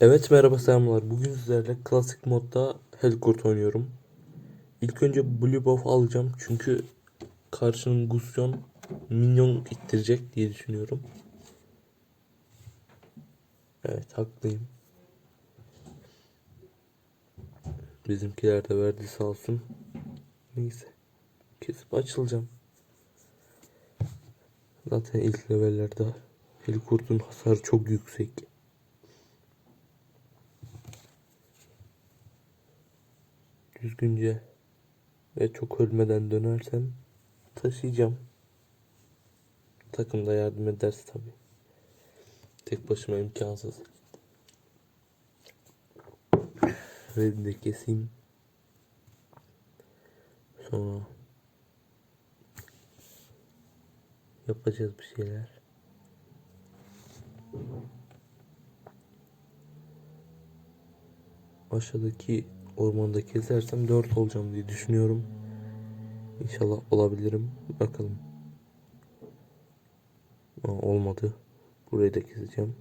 Evet merhaba selamlar. Bugün sizlerle klasik modda Hellcourt oynuyorum. İlk önce Blue Buff alacağım çünkü karşının Gusyon minyon ittirecek diye düşünüyorum. Evet haklıyım. Bizimkiler de verdi sağ olsun. Neyse. Kesip açılacağım. Zaten ilk levellerde Hellcourt'un hasarı çok yüksek. Düzgünce ve çok ölmeden dönersem taşıyacağım. Takım da yardım ederse tabi. Tek başıma imkansız. Red'i de keseyim. Sonra yapacağız bir şeyler. aşağıdaki ormanda kesersem 4 olacağım diye düşünüyorum. İnşallah olabilirim. Bakalım. Aa, olmadı. Burayı da keseceğim.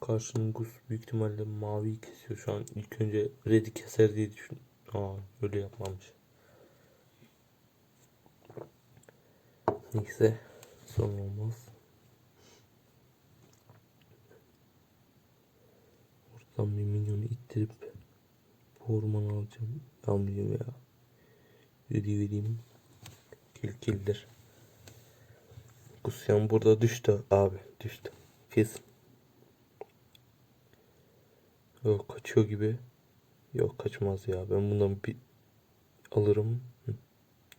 Karşının Gus büyük ihtimalle maviyi kesiyor şu an. İlk önce Red'i keser diye düşün. Aa öyle yapmamış. Neyse sorun olmaz. Oradan bir milyonu ittirip bu ormanı alacağım. Almayacağım ya. Yürü vereyim. Kil kildir. Kusyan burada düştü abi düştü. Kesin. Yok kaçıyor gibi. Yok kaçmaz ya. Ben bundan bir alırım.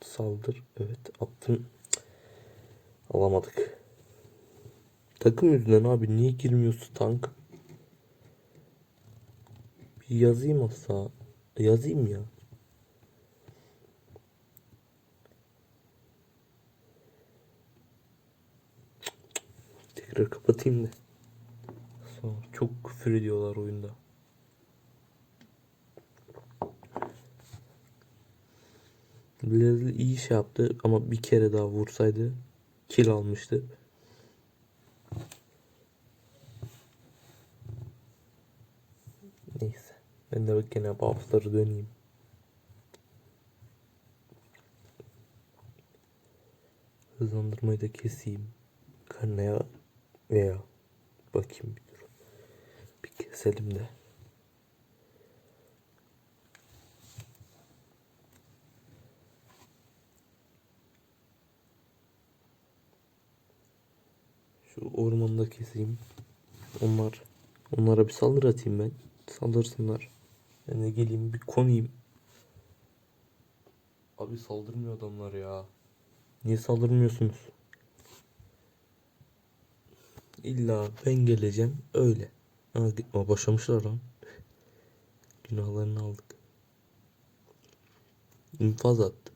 Saldır. Evet attım. Alamadık. Takım yüzünden abi niye girmiyorsun tank? Bir yazayım asla. Yazayım ya. Tekrar kapatayım da. Çok küfür ediyorlar oyunda. Leslie iyi şey yaptı ama bir kere daha vursaydı kill almıştı. Neyse. Ben de gene buff'ları döneyim. Hızlandırmayı da keseyim. Karnaya veya bakayım bir dur. Bir keselim de. Şu ormanda keseyim. Onlar onlara bir saldırı atayım ben. Saldırsınlar. Ben de geleyim bir konayım. Abi saldırmıyor adamlar ya. Niye saldırmıyorsunuz? İlla ben geleceğim öyle. Ha, gitme başlamışlar lan. Günahlarını aldık. İnfaz attı.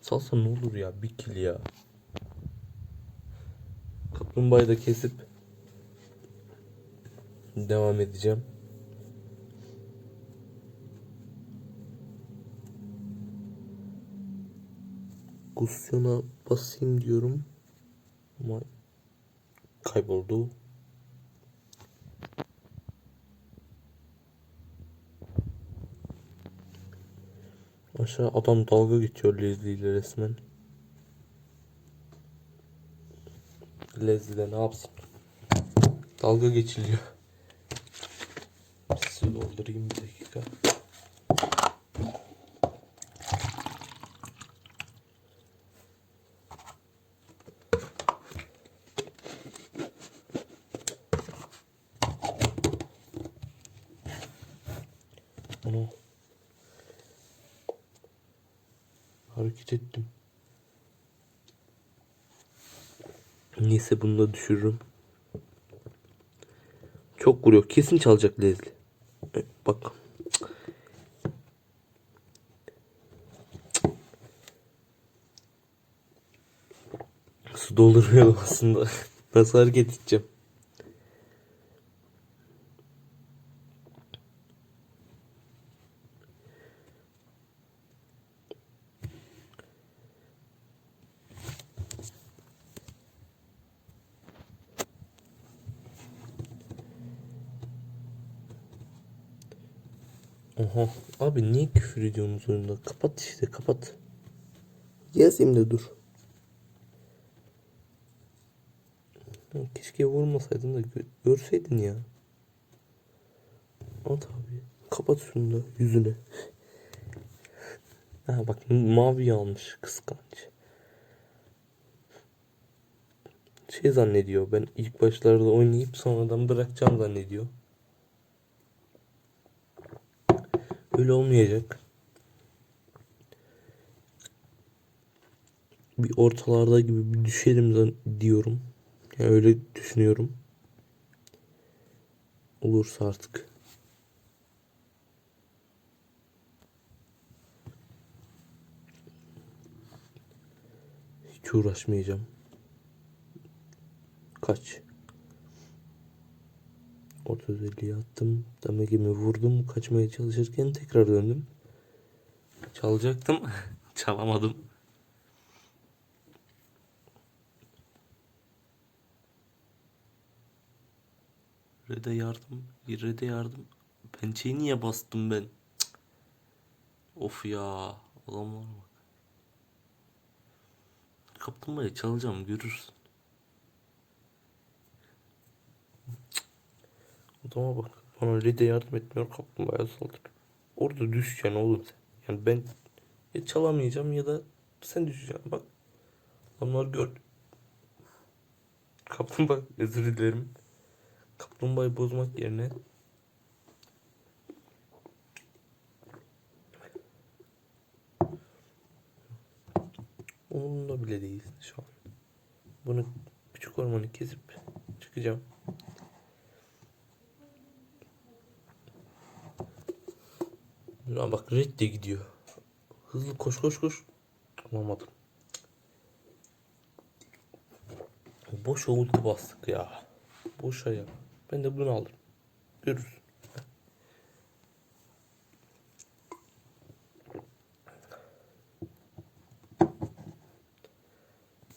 Salsa ne olur ya bir kill ya. Kaplumbağayı da kesip devam edeceğim. Gusyon'a basayım diyorum. Ama kayboldu. Aşağı adam dalga geçiyor Leslie ile resmen. Leslie de ne yapsın? Dalga geçiliyor. Su doldurayım bir dakika. Hareket ettim. Neyse bunu da düşürürüm. Çok vuruyor. Kesin çalacak Leslie. E, Bak. Su dolduruyor aslında. Nasıl hareket edeceğim? Oha. Abi niye küfür ediyorsunuz oyunda? Kapat işte kapat. Yazayım da dur. Keşke vurmasaydın da gö- görseydin ya. At abi. Kapat şunu da yüzüne. Ha bak mavi almış kıskanç. Şey zannediyor ben ilk başlarda oynayıp sonradan bırakacağım zannediyor. Öyle olmayacak. Bir ortalarda gibi bir düşerim zan- diyorum. Yani öyle düşünüyorum. Olursa artık. Hiç uğraşmayacağım. Kaç? 30-50'ye attım. Damagimi vurdum. Kaçmaya çalışırken tekrar döndüm. Çalacaktım. Çalamadım. Red'e yardım. Red'e yardım. Pençeyi niye bastım ben? Cık. Of ya. Adamlar bak. Kaplumbağayı çalacağım görürsün. Adama bak. Bana Red'e yardım etmiyor kaplumbağaya saldırıyor. Orada düşeceksin oğlum sen. Yani ben ya çalamayacağım ya da sen düşeceksin. Bak. Adamlar gör. Kaplumbağa özür dilerim. Kaplumbağayı bozmak yerine Umurumda bile değil şu an. Bunu küçük ormanı kesip çıkacağım. Ya bak red de gidiyor. Hızlı koş koş koş. Alamadım. Boş ulti bastık ya. Boşa ya. Ben de bunu alırım. Görürsün.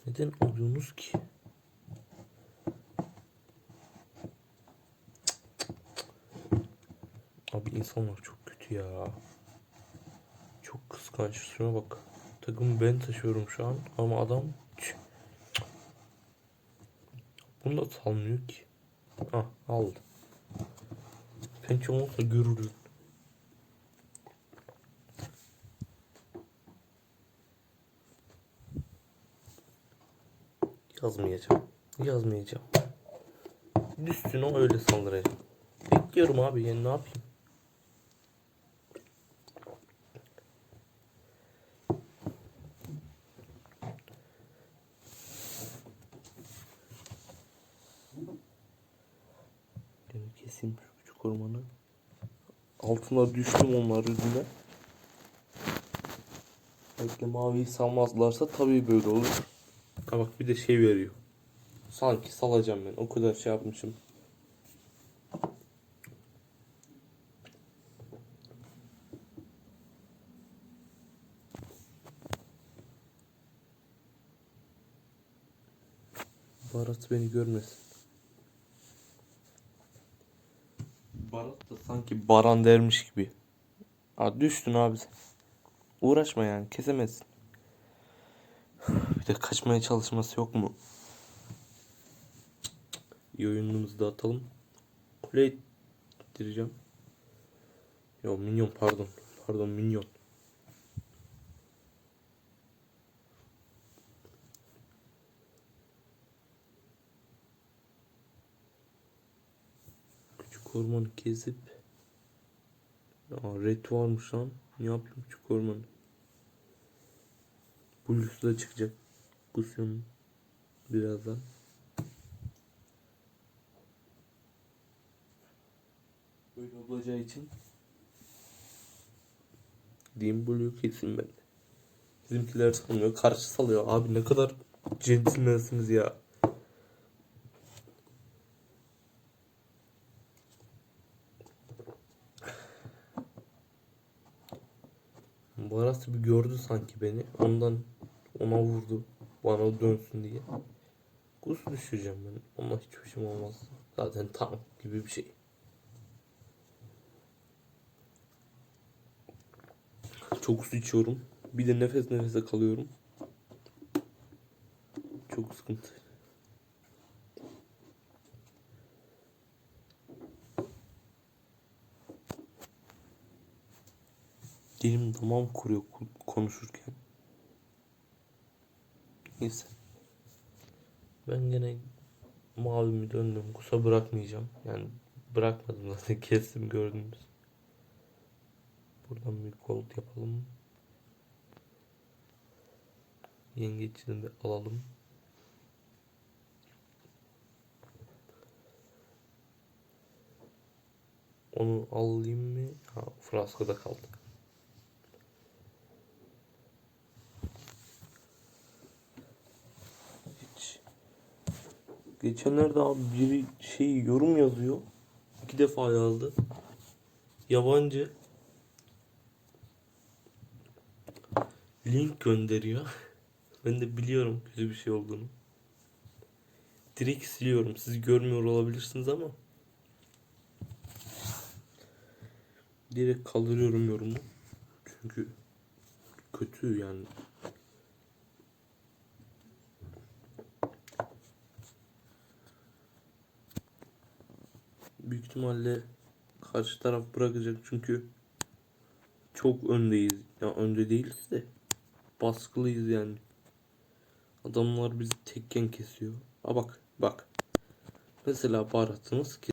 Neden alıyorsunuz ki? Abi insanlar çok ya. Çok kıskanç. Şuna bak. Takımı ben taşıyorum şu an ama adam bunu da salmıyor ki. Ah aldı. Pençe olsa görürdün. Yazmayacağım. Yazmayacağım. O öyle saldıracağım. Bekliyorum abi yani ne yapayım? Yani keseyim şu küçük ormanı. Altına düştüm onlar yüzünden. Bekle maviyi salmazlarsa tabii böyle olur. Ha bak bir de şey veriyor. Sanki salacağım ben. O kadar şey yapmışım. Barat beni görmesin. Barat da sanki Baran dermiş gibi. Ha düştün abi sen. Uğraşma yani kesemezsin. Bir de kaçmaya çalışması yok mu? İyi oyunumuzu da atalım. Kule ittireceğim. Yo minyon pardon. Pardon minyon. Küçük ormanı gezip Aa, red varmış lan. Ne yapayım küçük ormanı? Blues da çıkacak. Gusion birazdan. Böyle olacağı için Diyeyim Blue kesin ben. Bizimkiler salmıyor. Karşı salıyor. Abi ne kadar centilmensiniz ya. Barası bir gördü sanki beni. Ondan ona vurdu. Bana dönsün diye. Kus düşüreceğim ben. Ona hiç hoşum olmaz. Zaten tank gibi bir şey. Çok su içiyorum. Bir de nefes nefese kalıyorum. Çok sıkıntı. Dilim damağım kuruyor ku- konuşurken. Neyse. Ben gene mavimi döndüm. Kusa bırakmayacağım. Yani bırakmadım zaten kestim gördünüz. Buradan bir gold yapalım. Yengeçini de alalım. Onu alayım mı? Ha, Fraska'da kaldı. Geçenlerde abi biri şey yorum yazıyor. İki defa yazdı. Yabancı. Link gönderiyor. ben de biliyorum kötü bir şey olduğunu. Direkt siliyorum. Siz görmüyor olabilirsiniz ama. Direkt kaldırıyorum yorumu. Çünkü kötü yani. Büyük ihtimalle karşı taraf bırakacak çünkü çok öndeyiz. Ya önde değiliz de baskılıyız yani. Adamlar bizi tekken kesiyor. Ha bak bak. Mesela baharatınız